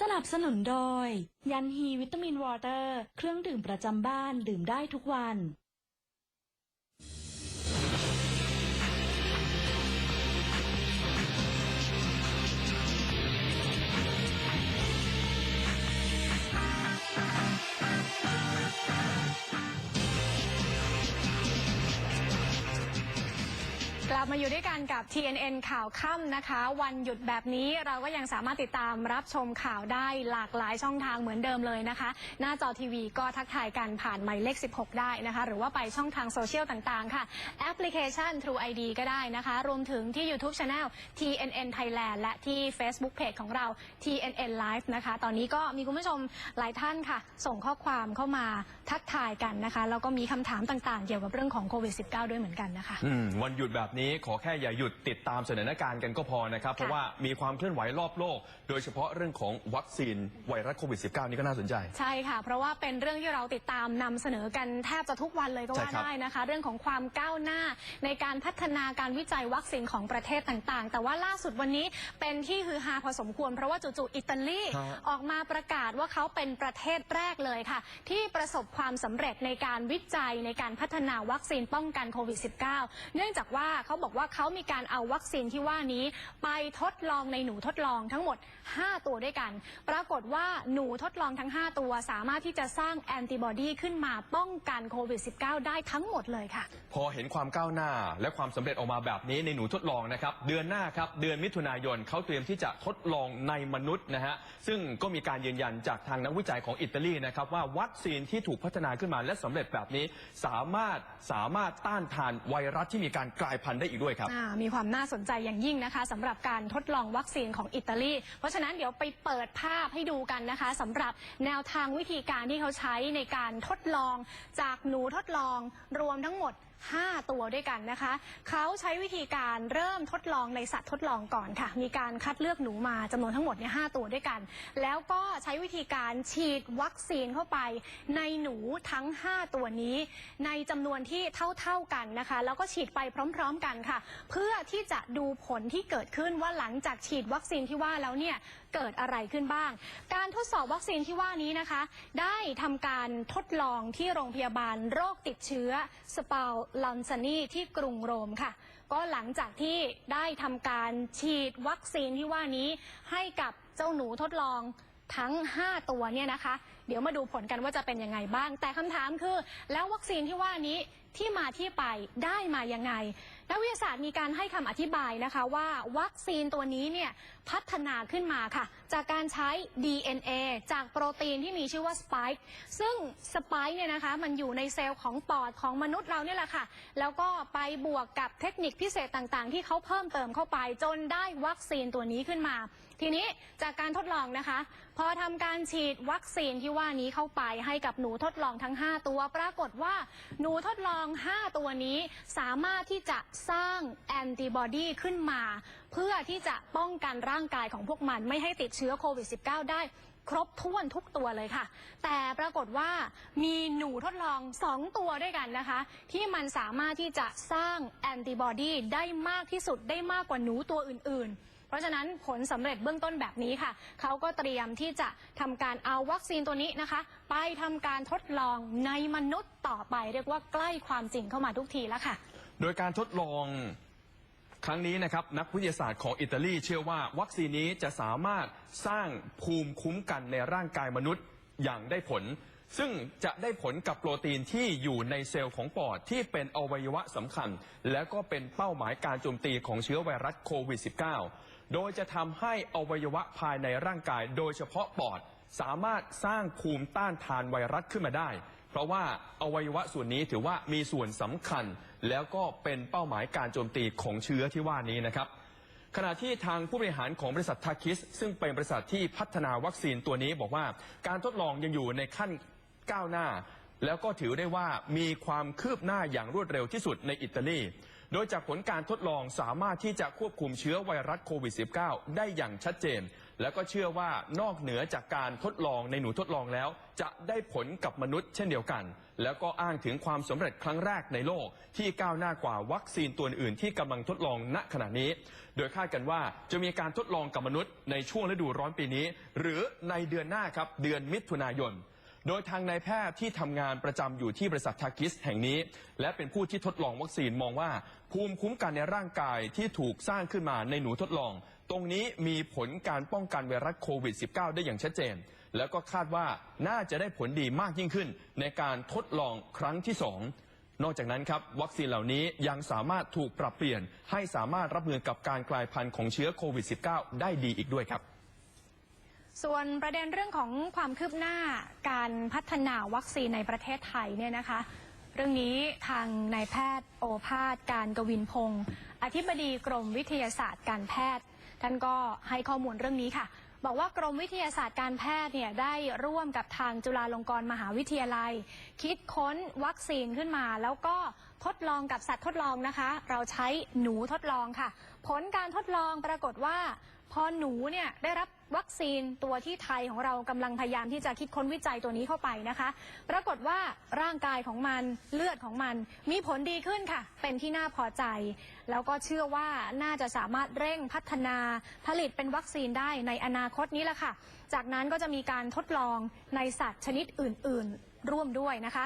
สนับสนุนโดย ยันฮีวิตามินวอเตอร์ เครื่องดื่มประจำบ้านดื่มได้ทุกวัน กลับมาอยู่ด้วยกันกับ TNN ข่าวค่ำนะคะ วันหยุดแบบนี้เราก็ยังสามารถติดตามรับชมข่าวได้หลากหลายช่องทางเหมือนเดิมเลยนะคะ หน้าจอทีวีก็ทักทายกันผ่านหมายเลข 16 ได้นะคะ หรือว่าไปช่องทางโซเชียลต่างๆ ค่ะ แอปพลิเคชัน True ID ก็ได้นะคะ รวมถึงที่ YouTube Channel TNN Thailand และที่ Facebook Page ของเรา TNN Live นะคะ ตอนนี้ก็มีคุณผู้ชมหลายท่านค่ะ ส่งข้อความเข้ามาทักทายกันนะคะแล้วก็มีคำถามต่างๆ เกี่ยวกับเรื่องของโควิด -19 ด้วยเหมือนกันนะคะอืมวันหยุดแบบนี้ขอแค่อย่าหยุดติดตามสถานการณ์กันก็พอนะครับ เพราะว่ามีความเคลื่อนไหวรอบโลก โดยเฉพาะเรื่องของวัคซีนไวรัสโควิด -19 นี่ก็น่าสนใจ ใช่ค่ะ เพราะว่าเป็นเรื่องที่เราติดตามนำเสนอกันแทบจะทุกวันเลยก็ว่าใช่ครับได้นะคะ เรื่องของความก้าวหน้าในการพัฒนาการวิจัยวัคซีนของประเทศต่างๆ แต่ว่าล่าสุดวันนี้เป็นที่ฮือฮาพอสมควร เพราะว่าจู่ๆอิตาลีฮะออกมาประกาศว่าเขาเป็นประเทศแรกเลยค่ะ ที่ประสบความสำเร็จในการวิจัยในการพัฒนาวัคซีนป้องกันโควิด -19 เนื่องจากว่าเขาาบอกว่าเขามีการเอาวัคซีนที่ว่านี้ ไปทดลองในหนูทดลองทั้งหมด 5 ตัวด้วยกัน ปรากฏว่าหนูทดลองทั้ง 5 ตัวสามารถที่จะสร้างแอนติบอดีขึ้นมาป้องกันโควิด -19 ได้ทั้งหมดเลยค่ะ พอเห็นความก้าวหน้าและความสำเร็จออกมาแบบนี้ในหนูทดลองนะครับเดือนหน้าครับเดือนมิถุนายนเขาเตรียมที่จะทดลองในมนุษย์นะฮะซึ่งก็มีการยืนยันจากทางนักวิจัยของอิตาลีนะครับว่าวัคซีนที่ถูกพัฒนาขึ้นมาและสำเร็จแบบนี้ สามารถสามารถต้านทานไวรัสที่มีการกลายพันธุ์ได้อีกด้วยครับ อ่ามีความน่าสนใจอย่างยิ่งนะคะสำหรับการทดลองวัคซีนของอิตาลี เพราะฉะนั้นเดี๋ยวไปเปิดภาพให้ดูกันนะคะสำหรับแนวทางวิธีการที่เขาใช้ในการทดลองจากหนูทดลองรวมทั้งหมด 5 ตัวด้วยกันนะคะ เขาใช้วิธีการเริ่มทดลองในสัตว์ทดลองก่อนค่ะ มีการคัดเลือกหนูมาจำนวนทั้งหมดเนี่ยหตัวด้วยกัน แล้วก็ใช้วิธีการฉีดวัคซีนเข้าไป ในหนูทั้ง 5 ตัวนี้ ในจำนวนที่เท่าๆกันนะคะ แล้วก็ฉีดไปพร้อม ๆ กันค่ะ เพื่อที่จะดูผลที่เกิดขึ้นว่าหลังจากฉีดวัคซีนที่ว่าแล้วเนี่ย เกิดอะไรขึ้นบ้าง การทดสอบวัคซีนที่ว่านี้นะคะ ได้ทำการทดลองที่โรงพยาบาลโรคติดเชื้อสเปาลลอนซานีที่กรุงโรมค่ะ ก็หลังจากที่ได้ทำการฉีดวัคซีนที่ว่านี้ให้กับเจ้าหนูทดลองทั้ง 5 ตัวเนี่ยนะคะ เดี๋ยวมาดูผลกันว่าจะเป็นยังไงบ้าง แต่คำถามคือ แล้ววัคซีนที่ว่านี้ที่มาที่ไปได้มายังไง นักวิทยาศาสตร์มีการให้คำอธิบายนะคะว่าวัคซีนตัวนี้เนี่ยพัฒนาขึ้นมาค่ะ จากการใช้ DNA จากโปรตีนที่มีชื่อว่าสป k e ซึ่งสป k e เนี่ยนะคะมันอยู่ในเซลล์ของปอดของมนุษย์เราเนี่ยแหละค่ะ แล้วก็ไปบวกกับเทคนิคพิเศษต่างๆ ที่เขาเพิ่มเติมเข้าไปจนได้วัคซีนตัวนี้ขึ้นมา ทีนี้จากการทดลองนะคะ พอทำการฉีดวัคซีนที่ว่านี้เข้าไปให้กับหนูทดลองทั้ง 5 ตัว ปรากฏว่าหนูทดลอง 5 ตัวนี้สามารถที่จะสร้างแอนติบอดีขึ้นมา เพื่อที่จะป้องกันร่างกายของพวกมันไม่ให้ติดเชื้อโควิด -19 ได้ครบถ้วนทุกตัวเลยค่ะ แต่ปรากฏว่ามีหนูทดลอง 2 ตัวด้วยกันนะคะ ที่มันสามารถที่จะสร้างแอนติบอดีได้มากที่สุดได้มากกว่าหนูตัวอื่นๆ เพราะฉะนั้นผลสำเร็จเบื้องต้นแบบนี้ค่ะ เขาก็เตรียมที่จะทำการเอาวัคซีนตัวนี้นะคะ ไปทำการทดลองในมนุษย์ต่อไป เรียกว่าใกล้ความจริงเข้ามาทุกทีแล้วค่ะ โดยการทดลองครั้งนี้นะครับนักวิทยาศาสตร์ของอิตาลีเชื่อว่า วัคซีนนี้จะสามารถสร้างภูมิคุ้มกันในร่างกายมนุษย์อย่างได้ผล ซึ่งจะได้ผลกับโปรตีนที่อยู่ในเซลล์ของปอดที่เป็นอวัยวะสำคัญ และก็เป็นเป้าหมายการโจมตีของเชื้อไวรัสโควิด -19 โดยจะทำให้อวัยวะภายในร่างกาย โดยเฉพาะปอดสามารถสร้างภูมิต้านทานไวรัสขึ้นมาได้ เพราะว่าอวัยวะส่วนนี้ถือว่ามีส่วนสำคัญ แล้วก็เป็นเป้าหมายการโจมตีของเชื้อที่ว่านี้นะครับขณะที่ทางผู้บริหารของบริษัททาคิส ซึ่งเป็นบริษัทที่พัฒนาวัคซีนตัวนี้บอกว่าการทดลองยังอยู่ในขั้นก้าวหน้า แล้วก็ถือได้ว่ามีความคืบหน้าอย่างรวดเร็วที่สุดในอิตาลี โดยจากผลการทดลองสามารถที่จะควบคุมเชื้อไวรัสโควิด -19 ได้อย่างชัดเจน แล้วก็เชื่อว่านอกเหนือจากการทดลองในหนูทดลองแล้ว จะได้ผลกับมนุษย์เช่นเดียวกัน แล้วก็อ้างถึงความสำเร็จครั้งแรกในโลก ที่ก้าวหน้ากว่าวัคซีนตัวอื่นที่กำลังทดลองณขณะนี้ โดยคาดกันว่าจะมีการทดลองกับมนุษย์ในช่วงฤดูร้อนปีนี้ หรือในเดือนหน้าครับเดือนมิถุนายน โดยทางนายแพทย์ที่ทำงานประจำอยู่ที่บริษัททากิสแห่งนี้ และเป็นผู้ที่ทดลองวัคซีนมองว่า ภูมิคุ้มกันในร่างกายที่ถูกสร้างขึ้นมาในหนูทดลอง ตรงนี้มีผลการป้องกันไวรัสโควิด -19 ได้อย่างชัดเจน แล้วก็คาดว่าน่าจะได้ผลดีมากยิ่งขึ้น ในการทดลองครั้งที่สองนอกจากนั้นครับวัคซีนเหล่านี้ยังสามารถถูกปรับเปลี่ยน ให้สามารถรับมือกับการกลายพันธุ์ของเชื้อโควิด -19 ได้ดีอีกด้วยครับ ส่วนประเด็นเรื่องของความคืบหน้าการพัฒนาวัคซีนในประเทศไทยเนี่ยนะคะ เรื่องนี้ทางนายแพทย์โอภาสการกวินพงศ์อธิบดีกรมวิทยาศาสตร์การแพทย์ ท่านก็ให้ข้อมูลเรื่องนี้ค่ะ บอกว่ากรมวิทยาศาสตร์การแพทย์เนี่ยได้ร่วมกับทางจุฬาลงกรณ์มหาวิทยาลัย คิดค้นวัคซีนขึ้นมา แล้วก็ทดลองกับสัตว์ทดลองนะคะ เราใช้หนูทดลองค่ะ ผลการทดลองปรากฏว่า พอหนูเนี่ยได้รับ วัคซีนตัวที่ไทยของเรากำลังพยายามที่จะคิดค้นวิจัยตัวนี้เข้าไปนะคะ ปรากฏว่าร่างกายของมันเลือดของมันมีผลดีขึ้นค่ะ เป็นที่น่าพอใจ แล้วก็เชื่อว่าน่าจะสามารถเร่งพัฒนาผลิตเป็นวัคซีนได้ในอนาคตนี้แหละค่ะ จากนั้นก็จะมีการทดลองในสัตว์ชนิดอื่น ๆ ร่วมด้วยนะคะ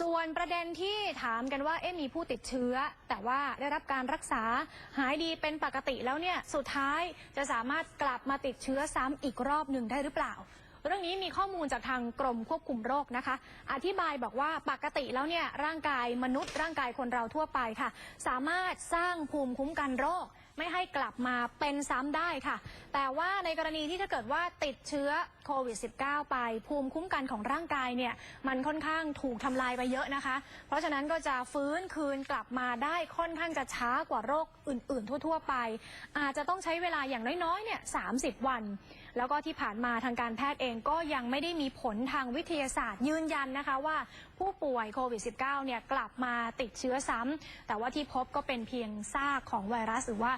ส่วนประเด็นที่ถามกันว่าเอ๊ะมีผู้ติดเชื้อ แต่ว่าได้รับการรักษาหายดีเป็นปกติแล้วเนี่ยสุดท้ายจะสามารถกลับมาติดเชื้อซ้ำอีกรอบหนึ่งได้หรือเปล่าเรื่องนี้มีข้อมูลจากทางกรมควบคุมโรคนะคะ อธิบายบอกว่าปกติแล้วเนี่ยร่างกายมนุษย์ร่างกายคนเราทั่วไปค่ะ สามารถสร้างภูมิคุ้มกันโรค ไม่ให้กลับมาเป็นซ้ำได้ค่ะ แต่ว่าในกรณีที่ถ้าเกิดว่าติดเชื้อโควิด -19 ไป ภูมิคุ้มกันของร่างกายเนี่ยมันค่อนข้างถูกทำลายไปเยอะนะคะ เพราะฉะนั้นก็จะฟื้นคืนกลับมาได้ค่อนข้างจะช้ากว่าโรคอื่น ๆ ทั่ว ๆ ไป อาจจะต้องใช้เวลาอย่างน้อยๆเนี่ย30วัน แล้วก็ที่ผ่านมาทางการแพทย์เองก็ยังไม่ได้มีผลทางวิทยาศาสตร์ยืนยันนะคะว่าผู้ป่วยโควิด -19 เนี่ยกลับมาติดเชื้อซ้ำ แต่ว่าที่พบก็เป็นเพียงซากของไวรัส หรือว่า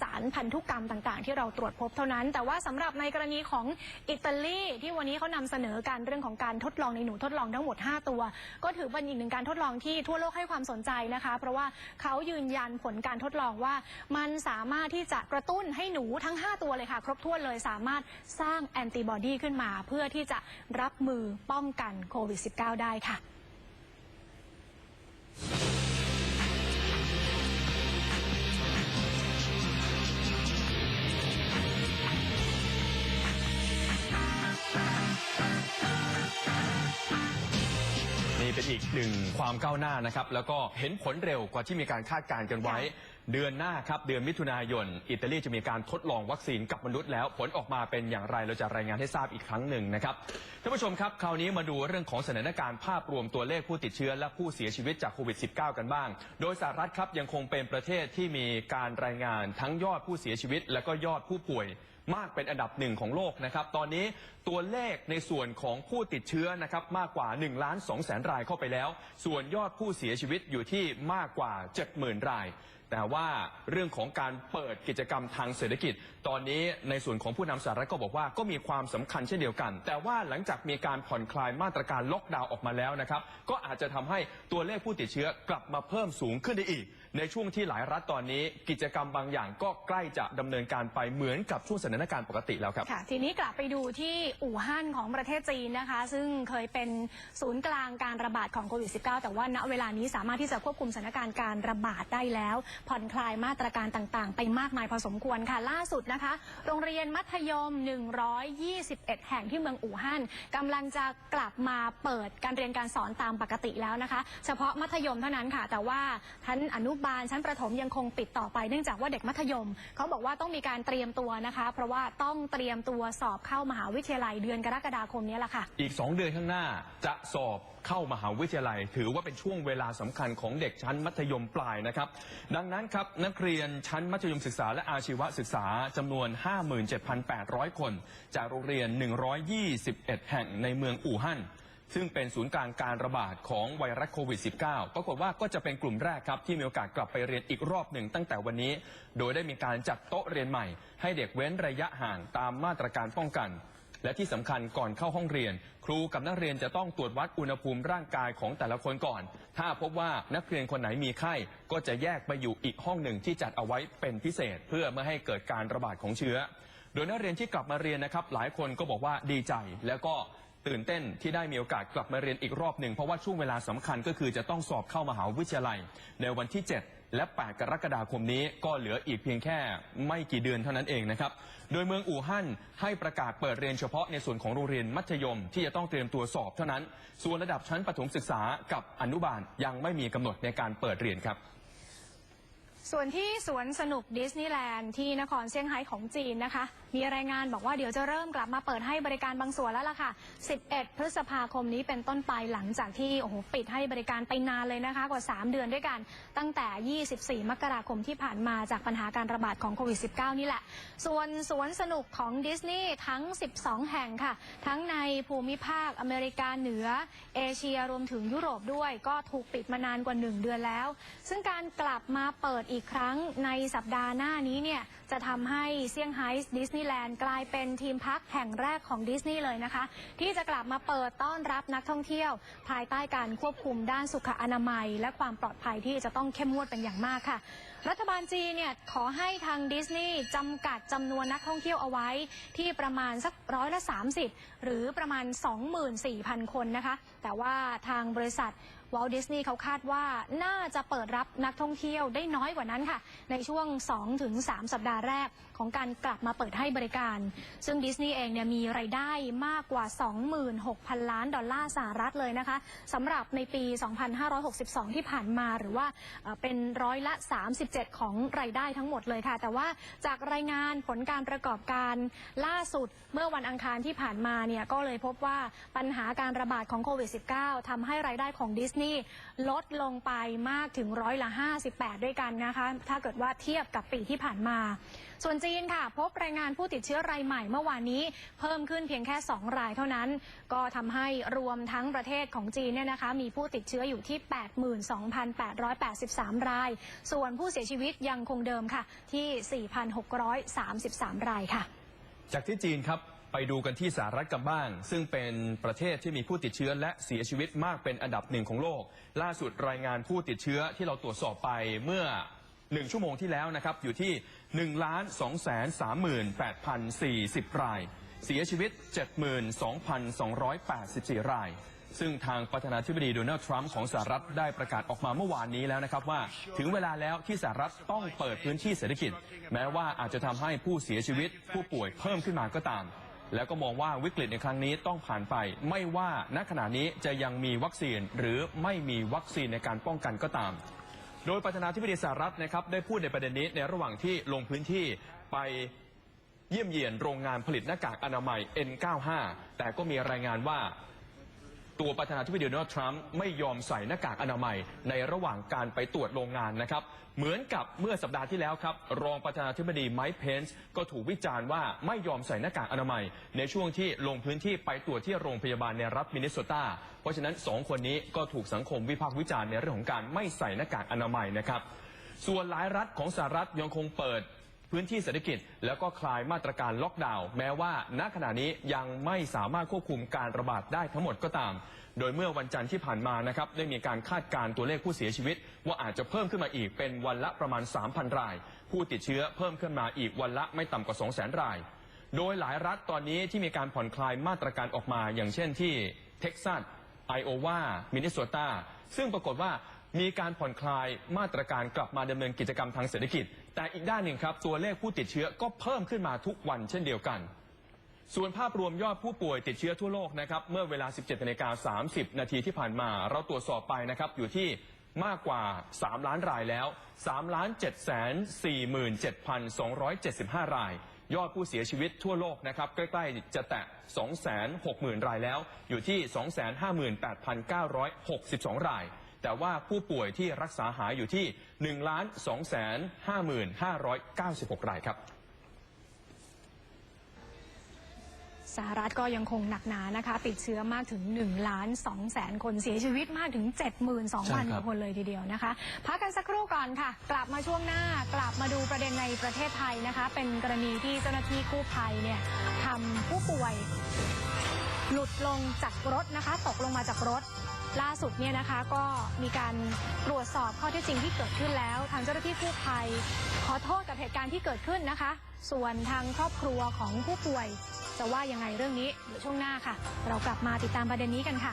สารพันธุกรรมต่างๆ ที่เราตรวจพบเท่านั้น แต่ว่าสำหรับในกรณีของอิตาลีที่วันนี้เขานำเสนอการเรื่องของการทดลองในหนูทดลองทั้งหมด 5 ตัว ก็ถือเป็นอีกหนึ่งการทดลองที่ทั่วโลกให้ความสนใจนะคะ เพราะว่าเขายืนยันผลการทดลองว่า มันสามารถที่จะกระตุ้นให้หนูทั้ง 5 ตัวเลยค่ะ ครบถ้วนเลยสามารถสร้างแอนติบอดีขึ้นมา เพื่อที่จะรับมือป้องกันโควิด -19 ได้ค่ะ นี่เป็นอีกหนึ่งความก้าวหน้านะครับ แล้วก็เห็นผลเร็วกว่าที่มีการคาดการณ์กันไว้ เดือนหน้าครับเดือนมิถุนายน อิตาลีจะมีการทดลองวัคซีนกับมนุษย์แล้ว ผลออกมาเป็นอย่างไรเราจะรายงานให้ทราบอีกครั้งหนึ่งนะครับท่านผู้ชมครับ คราวนี้มาดูเรื่องของสถานการณ์ภาพรวมตัวเลขผู้ติดเชื้อและผู้เสียชีวิตจากโควิด -19 กันบ้าง โดยสหรัฐครับยังคงเป็นประเทศที่มีการรายงานทั้งยอดผู้เสียชีวิต และก็ยอดผู้ป่วยมากเป็นอันดับหนึ่งของโลกนะครับตอนนี้ตัวเลขในส่วนของผู้ติดเชื้อนะครับมากกว่า1ล้าน2แสนรายเข้าไปแล้ว ส่วนยอดผู้เสียชีวิตอยู่ที่มากกว่า 70,000 ราย แต่ว่าเรื่องของการเปิดกิจกรรมทางเศรษฐกิจ ตอนนี้ในส่วนของผู้นำสหรัฐก็บอกว่าก็มีความสำคัญเช่นเดียวกัน แต่ว่าหลังจากมีการผ่อนคลายมาตรการล็อกดาวน์ออกมาแล้วนะครับก็อาจจะทำให้ตัวเลขผู้ติดเชื้อกลับมาเพิ่มสูงขึ้นได้อีก ในช่วงที่หลายรัฐตอนนี้กิจกรรมบางอย่างก็ใกล้จะดำเนินการไปเหมือนกับช่วงสถานการณ์ปกติแล้วครับ ค่ะ ทีนี้กลับไปดูที่อู่ฮั่นของประเทศจีนนะคะ ซึ่งเคยเป็นศูนย์กลางการระบาดของโควิด -19 แต่ว่าณเวลานี้สามารถที่จะควบคุมสถานการณ์การระบาดได้แล้ว ผ่อนคลายมาตรการต่างๆ ไปมากมายพอสมควรค่ะล่าสุดนะคะ โรงเรียนมัธยม 121 แห่งที่เมืองอู่ฮั่นกำลังจะกลับมาเปิดการเรียนการสอนตามปกติแล้วนะคะ เฉพาะมัธยมเท่านั้นค่ะ แต่ว่าชั้นอนุบาลชั้นประถมยังคงปิดต่อไปเนื่องจากว่าเด็กมัธยม เขาบอกว่าต้องมีการเตรียมตัวนะคะ เพราะว่าต้องเตรียมตัวสอบเข้ามหาวิทยาลัยเดือนกรกฎาคมนี้แหละค่ะ อีก 2 เดือนข้างหน้าจะสอบเข้ามหาวิทยาลัย ถือว่าเป็นช่วงเวลาสำคัญของเด็กชั้นมัธยมปลายนะครับ ดังนั้นครับนักเรียนชั้นมัธยมศึกษาและอาชีวศึกษาจำนวน 57,800 คน จากโรงเรียน 121 แห่งในเมืองอู่ฮั่น ซึ่งเป็นศูนย์กลางการระบาดของไวรัสโควิด -19 ปรากฏว่าก็จะเป็นกลุ่มแรกครับ ที่มีโอกาสกลับไปเรียนอีกรอบหนึ่งตั้งแต่วันนี้ โดยได้มีการจัดโต๊ะเรียนใหม่ ให้เด็กเว้นระยะห่างตามมาตรการป้องกัน และที่สำคัญก่อนเข้าห้องเรียน ครูกับนักเรียนจะต้องตรวจวัดอุณหภูมิร่างกายของแต่ละคนก่อน ถ้าพบว่านักเรียนคนไหนมีไข้ ก็จะแยกไปอยู่อีกห้องหนึ่งที่จัดเอาไว้เป็นพิเศษ เพื่อไม่ให้เกิดการระบาดของเชื้อ โดยนักเรียนที่กลับมาเรียนนะครับหลายคนก็บอกว่าดีใจแล้วก็ ตื่นเต้นที่ได้มีโอกาสกลับมาเรียนอีกรอบหนึ่ง เพราะว่าช่วงเวลาสำคัญก็คือจะต้องสอบเข้ามหาวิทยาลัย ในวันที่ 7 และ 8 กรกฎาคมนี้ก็เหลืออีกเพียงแค่ไม่กี่เดือนเท่านั้นเองนะครับ โดยเมืองอู่ฮั่นให้ประกาศเปิดเรียนเฉพาะในส่วนของโรงเรียนมัธยม ที่จะต้องเตรียมตัวสอบเท่านั้น ส่วนระดับชั้นประถมศึกษากับอนุบาลยังไม่มีกำหนดในการเปิดเรียนครับ ส่วนที่สวนสนุกดิสนีย์แลนด์ที่นครเซี่ยงไฮ้ของจีนนะคะ มีรายงานบอกว่าเดี๋ยวจะเริ่มกลับมาเปิดให้บริการบางส่วนแล้วล่ะค่ะ 11 พฤษภาคมนี้เป็นต้นไปหลังจากที่โอ้โหปิดให้บริการไปนานเลยนะคะ กว่า 3 เดือนด้วยกัน ตั้งแต่ 24 มกราคมที่ผ่านมาจากปัญหาการระบาดของโควิด -19 นี่แหละ ส่วนสวนสนุกของดิสนีย์ทั้ง 12 แห่งค่ะ ทั้งในภูมิภาคอเมริกาเหนือ เอเชียรวมถึงยุโรปด้วย ก็ถูกปิดมานานกว่า 1 เดือนแล้ว ซึ่งการกลับมาเปิดอีกครั้งในสัปดาห์หน้านี้เนี่ยจะทำให้เซี่ยงไฮ้ดิสนีย์แลนด์กลายเป็นทีมพักแห่งแรกของดิสนีย์เลยนะคะ ที่จะกลับมาเปิดต้อนรับนักท่องเที่ยว ภายใต้การควบคุมด้านสุขอนามัย และความปลอดภัยที่จะต้องเข้มงวดเป็นอย่างมากค่ะ รัฐบาลจีนเนี่ยขอให้ทางดิสนีย์จำกัดจำนวนนักท่องเที่ยวเอาไว้ ที่ประมาณสักร้อยละ30 หรือประมาณ 24,000 คนนะคะ แต่ว่าทางบริษัท วอลดิสนีย์เขาคาดว่าน่าจะเปิดรับนักท่องเที่ยวได้น้อยกว่านั้นค่ะ ในช่วง 2-3 สัปดาห์แรกของการกลับมาเปิดให้บริการ ซึ่งดิสนีย์เองเนี่ยมีไรายได้มากกว่า 26,000 ล้านดอลลาร์สหรัฐเลยนะคะสำหรับในปี 2562 ที่ผ่านมาหรือว่าเป็นร้อยละ 37 ของรายได้ทั้งหมดเลยค่ะ แต่ว่าจากรายงานผลการประกอบการล่าสุดเมื่อวันอังคารที่ผ่านมาเนี่ยก็เลยพบว่าปัญหาการระบาดของโควิด -19 ทำให้รายได้ของดิสนีย์ลดลงไปมากถึงร้อยละ 58 ด้วยกันนะคะ ถ้าเกิดว่าเทียบกับปีที่ผ่านมา ส่วนจีนค่ะ พบรายงานผู้ติดเชื้อรายใหม่เมื่อวานนี้ เพิ่มขึ้นเพียงแค่ 2 รายเท่านั้น ก็ทำให้รวมทั้งประเทศของจีนเนี่ยนะคะ มีผู้ติดเชื้ออยู่ที่ 82,883 ราย ส่วนผู้เสียชีวิตยังคงเดิมค่ะที่ 4,633 รายค่ะ จากที่จีนครับ ไปดูกันที่สหรัฐกันบ้าง ซึ่งเป็นประเทศที่มีผู้ติดเชื้อและเสียชีวิตมากเป็นอันดับหนึ่งของโลก ล่าสุดรายงานผู้ติดเชื้อที่เราตรวจสอบไปเมื่อ 1 ชั่วโมงที่แล้วนะครับอยู่ที่ 1 2 3 8 4 0 ราย เสียชีวิต 72,284 ราย ซึ่งทางประธานาธิบดีโดนัลด์ทรัมป์ของสหรัฐได้ประกาศออกมาเมื่อวานนี้แล้วนะครับว่าถึงเวลาแล้วที่สหรัฐต้องเปิดพื้นที่เศรษฐกิจ แม้ว่าอาจจะทำให้ผู้เสียชีวิตผู้ป่วยเพิ่มขึ้นมาก็ตาม แล้วก็มองว่าวิกฤตในครั้งนี้ต้องผ่านไป ไม่ว่าณขณะนี้จะยังมีวัคซีนหรือไม่มีวัคซีนในการป้องกันก็ตาม โดยประธานาธิบดีสหรัฐนะครับได้พูดในประเด็นนี้ในระหว่างที่ลงพื้นที่ไปเยี่ยมเยียนโรงงานผลิตหน้ากากอนามัย N95 แต่ก็มีรายงานว่า ตัวประธานาธิบดีโดนัลด์ทรัมป์ไม่ยอมใส่หน้ากากอนามัยในระหว่างการไปตรวจโรงงานนะครับ เหมือนกับเมื่อสัปดาห์ที่แล้วครับ รองประธานาธิบดีไมค์เพนส์ก็ถูกวิจารณ์ว่าไม่ยอมใส่หน้ากากอนามัย ในช่วงที่ลงพื้นที่ไปตรวจที่โรงพยาบาลในรัฐมินนิโซตา เพราะฉะนั้นสองคนนี้ก็ถูกสังคมวิพากษ์วิจารณ์ในเรื่องของการไม่ใส่หน้ากากอนามัยนะครับส่วนหลายรัฐของสหรัฐยังคงเปิด พื้นที่เศรษฐกิจ แล้วก็คลายมาตรการล็อกดาวน์แม้ว่าณขณะนี้ยังไม่สามารถควบคุมการระบาดได้ทั้งหมดก็ตาม โดยเมื่อวันจันทร์ที่ผ่านมานะครับได้มีการคาดการ์ตัวเลขผู้เสียชีวิต ว่าอาจจะเพิ่มขึ้นมาอีกเป็นวันละประมาณ 3,000 ราย ผู้ติดเชื้อเพิ่มขึ้นมาอีกวันละไม่ต่ำกว่า 200,000 รายโดยหลายรัฐตอนนี้ที่มีการผ่อนคลายมาตรการออกมา อย่างเช่นที่เท็กซัส ไอโอวา มินนิโซตา ซึ่งปรากฏว่ามีการผ่อนคลายมาตรการกลับมาดำเนินกิจกรรมทางเศรษฐกิจ แต่อีกด้านหนึ่งครับตัวเลขผู้ติดเชื้อก็เพิ่มขึ้นมาทุกวันเช่นเดียวกัน ส่วนภาพรวมยอดผู้ป่วยติดเชื้อทั่วโลกนะครับเมื่อเวลา 17นาฬิกา30 นาทีที่ผ่านมา เราตรวจสอบไปนะครับอยู่ที่มากกว่า 3 ล้านรายแล้ว3ล้าน7 4 7 2 7 5 ราย ยอดผู้เสียชีวิตทั่วโลกนะครับใกล้ๆจะแตะ 260,000 รายแล้ว อยู่ที่ 258,962 ราย แต่ว่าผู้ป่วยที่รักษาหายอยู่ที่ 1 2 55,596 รายครับสหรัฐก็ยังคงหนักหนานะคะ ติดเชื้อมากถึง1ล้าน2แสนคนเสียชีวิตมากถึง 72,000ใช่กครับว่าคนเลยทีเดียวนะคะ พักกันสักครู่ก่อนค่ะ กลับมาช่วงหน้ากลับมาดูประเด็นในประเทศไทยนะคะ เป็นกรณีที่เจ้าหน้าที่กู้ภัยเนี่ยทำผู้ป่วย หลุดลงจากรถนะคะ ตกลงมาจากรถ ล่าสุดเนี่ยนะคะก็มีการตรวจสอบข้อเท็จจริงที่เกิดขึ้นแล้ว ทางเจ้าหน้าที่กู้ภัย ขอโทษกับเหตุการณ์ที่เกิดขึ้นนะคะ ส่วนทางครอบครัวของผู้ป่วย จะว่ายังไงเรื่องนี้เดี๋ยวช่วงหน้าค่ะ เรากลับมาติดตามประเด็นนี้กันค่ะ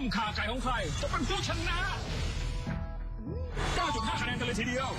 มขาไก่ของใครจะเป็นผู้ชนะ 9.5 คะแนนกันเลยทีเดียว